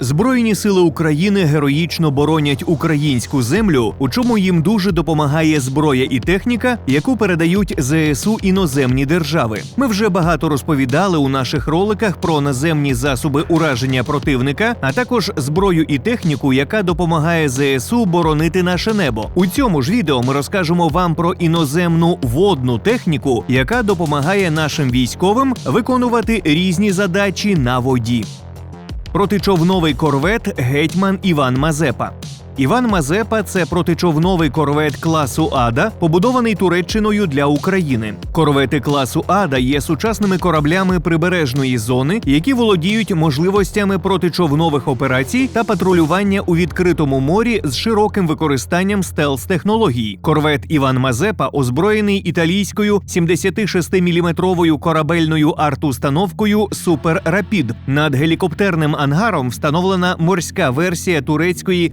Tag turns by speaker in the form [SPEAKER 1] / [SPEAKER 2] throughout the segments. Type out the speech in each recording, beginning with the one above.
[SPEAKER 1] Збройні сили України героїчно боронять українську землю, у чому їм дуже допомагає зброя і техніка, яку передають ЗСУ іноземні держави. Ми вже багато розповідали у наших роликах про наземні засоби ураження противника, а також зброю і техніку, яка допомагає ЗСУ боронити наше небо. У цьому ж відео ми розкажемо вам про іноземну водну техніку, яка допомагає нашим військовим виконувати різні задачі на воді. Протичовновий корвет гетьман Іван Мазепа. Іван Мазепа це протичовновий корвет класу Ада, побудований Туреччиною для України. Корвети класу Ада є сучасними кораблями прибережної зони, які володіють можливостями протичовнових операцій та патрулювання у відкритому морі з широким використанням стелс-технологій. Корвет Іван Мазепа озброєний італійською 76-мм корабельною арт-установкою Супер Рапід. Над гелікоптерним ангаром встановлена морська версія турецької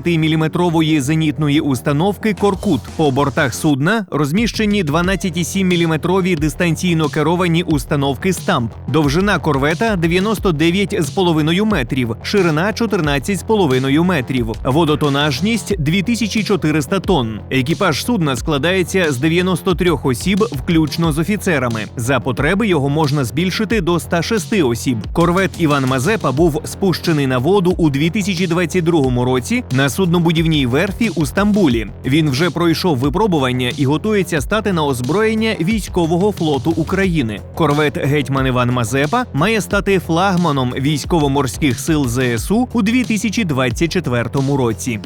[SPEAKER 1] 35-мм зенітної установки Коркут. По бортах судна розміщені 12,7-мм дистанційно керовані установки Стамп. Довжина корвета 99,5 метрів, ширина 14,5 метрів, водотонажність 2400 тонн. Екіпаж судна складається з 93 осіб, включно з офіцерами. За потреби його можна збільшити до 106 осіб. Корвет Іван Мазепа був спущений на воду у 2022 році на суднобудівній верфі у Стамбулі. Він вже пройшов випробування і готується стати на озброєння військового флоту України. Корвет Гетьман Іван Мазепа має стати флагманом військово-морських сил ЗСУ у 2024 році.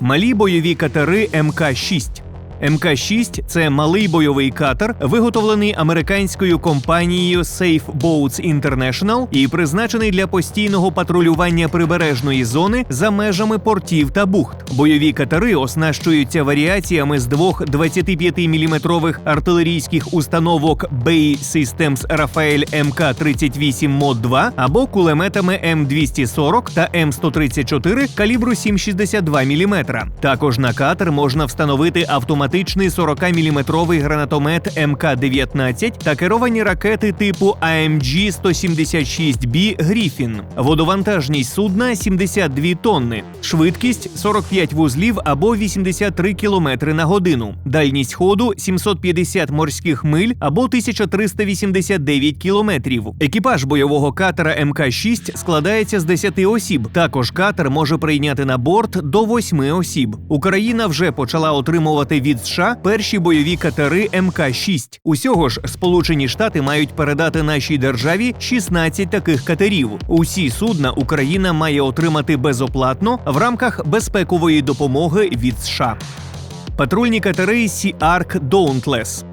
[SPEAKER 1] Малі бойові катери МК-6 МК-6 – це малий бойовий катер, виготовлений американською компанією Safe Boats International і призначений для постійного патрулювання прибережної зони за межами портів та бухт. Бойові катери оснащуються варіаціями з двох 25-мм артилерійських установок Bay Systems Rafael МК-38 Mod 2 або кулеметами М240 та М134 калібру 7,62 мм. Також на катер можна встановити автоматичний 40-мм гранатомет МК-19 та керовані ракети типу АМГ 176 б Гріфін. Водовантажність судна 72 тонни, швидкість 45 вузлів або 83 км на годину, дальність ходу 750 морських миль або 1389 кілометрів. Екіпаж бойового катера МК-6 складається з 10 осіб. Також катер може прийняти на борт до 8 осіб. Україна вже почала отримувати від США перші бойові катери МК-6. Усього ж Сполучені Штати мають передати нашій державі 16 таких катерів. Усі судна Україна має отримати безоплатно в рамках безпекової допомоги від США. Патрульні катери Sea Ark Dauntless.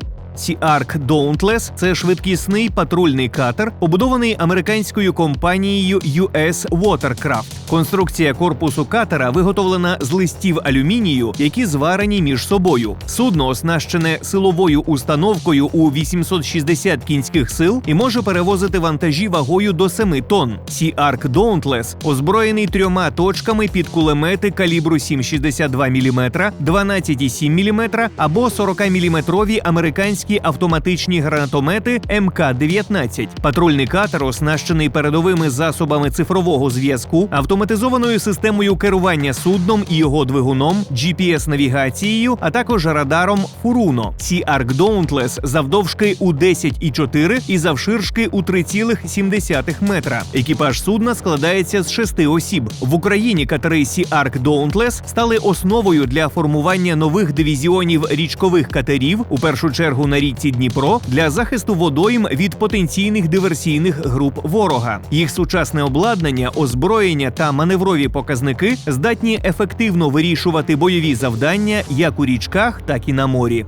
[SPEAKER 1] Ark Dauntless – це швидкісний патрульний катер, побудований американською компанією US Watercraft. Конструкція корпусу катера виготовлена з листів алюмінію, які зварені між собою. Судно оснащене силовою установкою у 860 кінських сил і може перевозити вантажі вагою до 7 тонн. Ark Dauntless озброєний трьома точками під кулемети калібру 7,62 мм, 12,7 мм або 40-мм американські автоматичні гранатомети МК-19. Патрульний катер оснащений передовими засобами цифрового зв'язку, автоматизованою системою керування судном і його двигуном, GPS-навігацією, а також радаром Фуруно. Sea Ark Dauntless завдовжки у 10,4 і завширшки у 3,7 метра. Екіпаж судна складається з шести осіб. В Україні катери Sea Ark Dauntless стали основою для формування нових дивізіонів річкових катерів, у першу чергу на річці Дніпро, для захисту водойм від потенційних диверсійних груп ворога. Їх сучасне обладнання, озброєння та маневрові показники здатні ефективно вирішувати бойові завдання як у річках, так і на морі.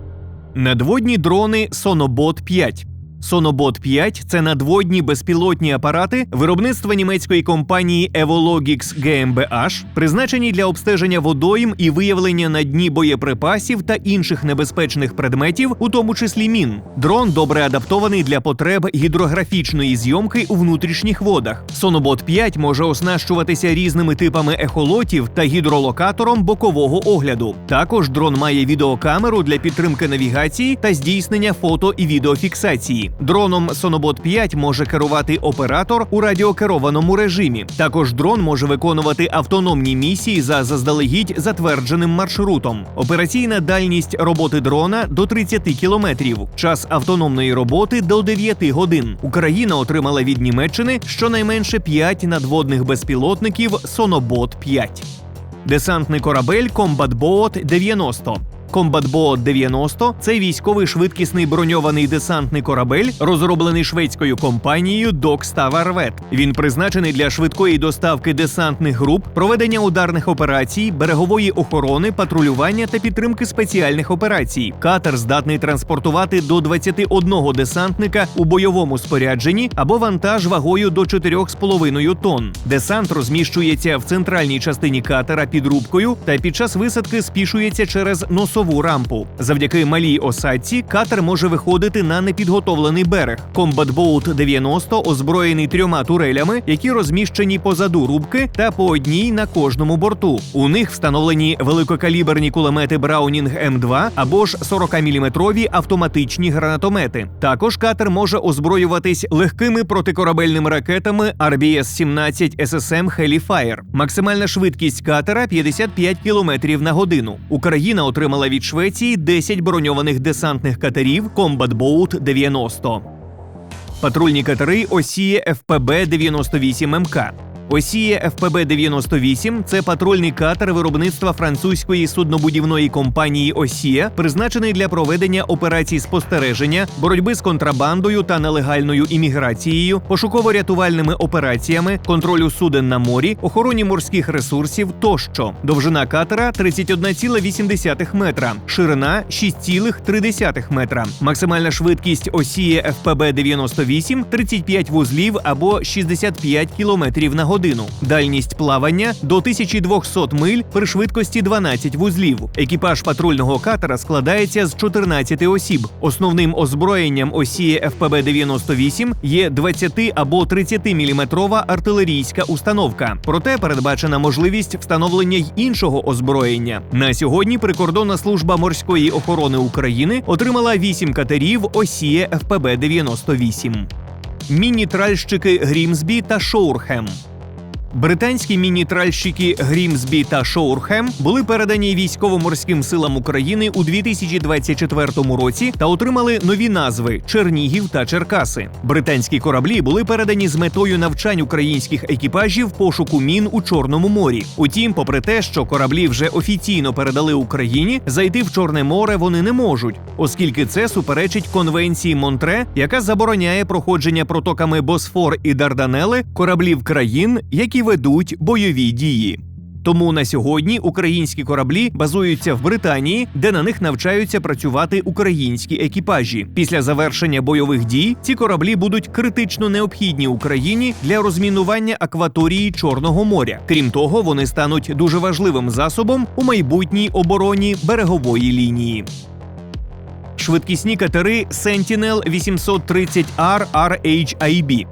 [SPEAKER 1] Надводні дрони Сонобот 5 Sonobot 5 – це надводні безпілотні апарати виробництва німецької компанії Evologix GmbH, призначені для обстеження водойм і виявлення на дні боєприпасів та інших небезпечних предметів, у тому числі мін. Дрон добре адаптований для потреб гідрографічної зйомки у внутрішніх водах. Sonobot 5 може оснащуватися різними типами ехолотів та гідролокатором бокового огляду. Також дрон має відеокамеру для підтримки навігації та здійснення фото і відеофіксації. Дроном Сонобот 5 може керувати оператор у радіокерованому режимі. Також дрон може виконувати автономні місії за заздалегідь затвердженим маршрутом. Операційна дальність роботи дрона до 30 кілометрів, час автономної роботи до 9 годин. Україна отримала від Німеччини щонайменше 5 надводних безпілотників Сонобот 5 Десантний корабель Комбатбоот 90 Комбатбоот 90 це військовий швидкісний броньований десантний корабель, розроблений шведською компанією Arvet. Він призначений для швидкої доставки десантних груп, проведення ударних операцій, берегової охорони, патрулювання та підтримки спеціальних операцій. Катер здатний транспортувати до 21 десантника у бойовому спорядженні або вантаж вагою до 4,5 тонн. Десант розміщується в центральній частині катера під рубкою та під час висадки спішується через носову рампу. Завдяки малій осадці катер може виходити на непідготовлений берег. Комбатбоут 90 озброєний трьома турелями, які розміщені позаду рубки та по одній на кожному борту. У них встановлені великокаліберні кулемети Браунінг М2 або ж 40-мм автоматичні гранатомети. Також катер може озброюватись легкими протикорабельними ракетами RBS-17 SSM Hellfire. Максимальна швидкість катера 55 км на годину. Україна отримала від Швеції 10 броньованих десантних катерів Combat Boat 90. Патрульні катери Осіє ФПБ 98 МК. Осіє ФПБ 98 це патрульний катер виробництва французької суднобудівної компанії Осія, призначений для проведення операцій спостереження, боротьби з контрабандою та нелегальною імміграцією, пошуково-рятувальними операціями, контролю суден на морі, охороні морських ресурсів тощо. Довжина катера 31,8 метра, ширина 6,3 метра. Максимальна швидкість Осіє ФПБ 98 – 35 вузлів або 65 кілометрів на годину. Дальність плавання до 1200 миль при швидкості 12 вузлів. Екіпаж патрульного катера складається з 14 осіб. Основним озброєнням осії ФПБ 98 є 20 або 30 міліметрова артилерійська установка. Проте передбачена можливість встановлення й іншого озброєння. На сьогодні прикордонна служба морської охорони України отримала 8 катерів осія ФПБ 98 Міні-тральщики Грімсбі та Шоурхем. Британські міні-тральщики Грімсбі та Шоурхем були передані військово-морським силам України у 2024 році та отримали нові назви Чернігів та Черкаси. Британські кораблі були передані з метою навчань українських екіпажів пошуку мін у Чорному морі. Утім, попри те, що кораблі вже офіційно передали Україні, зайти в Чорне море вони не можуть, оскільки це суперечить конвенції Монтре, яка забороняє проходження протоками Босфор і Дарданели кораблів країн, які ведуть бойові дії. Тому на сьогодні українські кораблі базуються в Британії, де на них навчаються працювати українські екіпажі. Після завершення бойових дій ці кораблі будуть критично необхідні Україні для розмінування акваторії Чорного моря. Крім того, вони стануть дуже важливим засобом у майбутній обороні берегової лінії. Швидкісні катери Sentinel 830R RHIB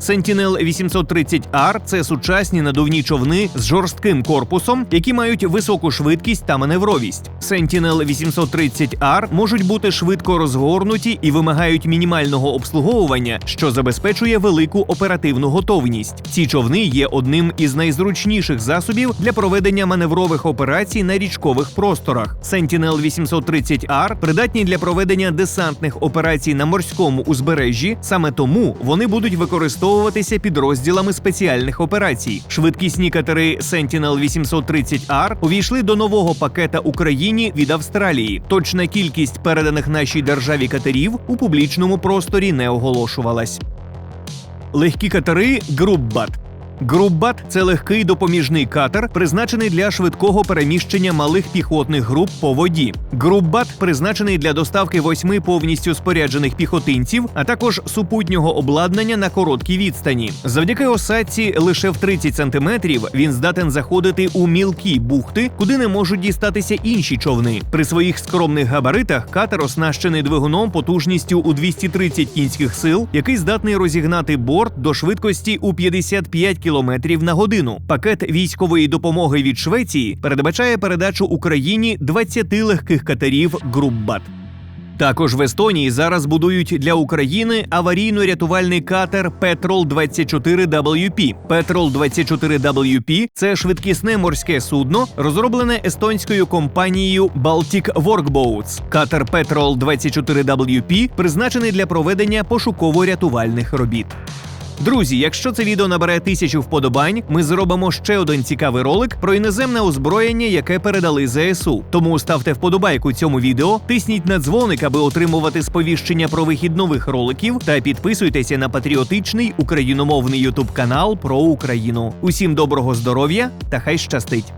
[SPEAKER 1] Sentinel 830R – це сучасні надувні човни з жорстким корпусом, які мають високу швидкість та маневровість. Sentinel 830R можуть бути швидко розгорнуті і вимагають мінімального обслуговування, що забезпечує велику оперативну готовність. Ці човни є одним із найзручніших засобів для проведення маневрових операцій на річкових просторах. Sentinel 830R придатні для проведення десантних операцій на морському узбережжі. Саме тому вони будуть використовувати використовуватися підрозділами спеціальних операцій. Швидкісні катери Sentinel 830R увійшли до нового пакета Україні від Австралії. Точна кількість переданих нашій державі катерів у публічному просторі не оголошувалась. Легкі катери Груббат Груббат це легкий допоміжний катер, призначений для швидкого переміщення малих піхотних груп по воді. Груббат призначений для доставки восьми повністю споряджених піхотинців, а також супутнього обладнання на короткій відстані. Завдяки осадці лише в 30 сантиметрів він здатен заходити у мілкі бухти, куди не можуть дістатися інші човни. При своїх скромних габаритах катер оснащений двигуном потужністю у 230 кінських сил, який здатний розігнати борт до швидкості у 55 км на годину. Пакет військової допомоги від Швеції передбачає передачу Україні 20 легких катерів Груббат. Також в Естонії зараз будують для України аварійно-рятувальний катер Petrol 24 WP. Petrol 24 WP – це швидкісне морське судно, розроблене естонською компанією Baltic Workboats. Катер Petrol 24 WP призначений для проведення пошуково-рятувальних робіт. Друзі, якщо це відео набере тисячу вподобань, ми зробимо ще один цікавий ролик про іноземне озброєння, яке передали ЗСУ. Тому ставте вподобайку цьому відео, тисніть на дзвоник, аби отримувати сповіщення про вихід нових роликів, та підписуйтеся на патріотичний україномовний ютуб канал про Україну. Усім доброго здоров'я та хай щастить!